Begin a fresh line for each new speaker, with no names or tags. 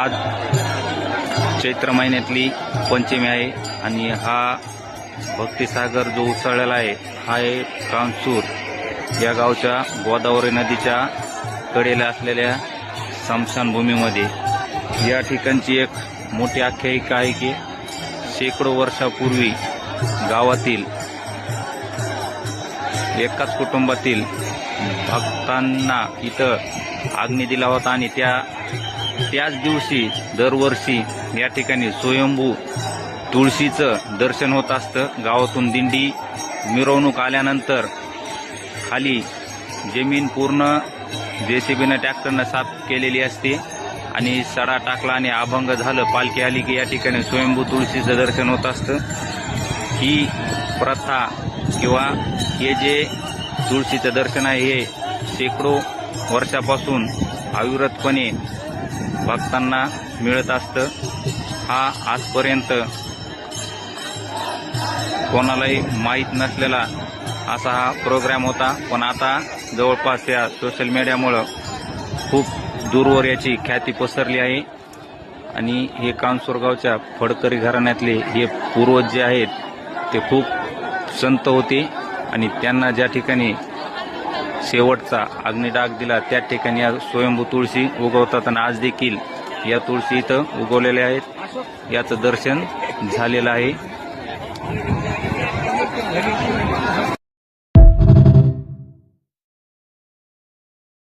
आज चैत्र महिन्यातली पंचमी आहे आणि हा भक्तिसागर जो उसळलेला आहे हा आहे कांसूर या गावच्या गोदावरी नदीच्या कडेला असलेल्या स्मशानभूमीमध्ये या ठिकाणची एक मोठी आख्यायिका आहे की शेकडो वर्षापूर्वी गावातील एकाच कुटुंबातील भक्तांना इथं अग्नी दिला होता आणि त्या त्याच दिवशी दरवर्षी या ठिकाणी स्वयंभू तुळशीचं दर्शन होत असतं. गावातून दिंडी मिरवणूक आल्यानंतर खाली जमीन पूर्ण जे सी बीनं ट्रॅक्टरनं साफ केलेली असते आणि सडा टाकला आणि अभंग झालं. पालखी आली की या ठिकाणी स्वयंभू तुळशीचं दर्शन होत असतं. ही प्रथा किंवा हे जे तुळशीचं दर्शन आहे हे शेकडो वर्षापासून अविरतपणे भक्तांना मिळत असतं. हा आजपर्यंत कोणालाही माहीत नसलेला असा हा प्रोग्राम होता. पण आता जवळपास या सोशल मीडियामुळं खूप दूरवर याची ख्याती पसरली आहे. आणि हे कानसूरगावच्या फडकरी घराण्यातले हे पूर्वज जे आहेत ते खूप संत होते. आणि त्यांना ज्या ठिकाणी शेवटचा अग्निडाग दिला. त्या ठिकाणी या स्वयंभू तुळशी उगवतात आणि आज देखील या तुळशी इथं उगवलेल्या आहेत. याचं दर्शन झालेलं आहे.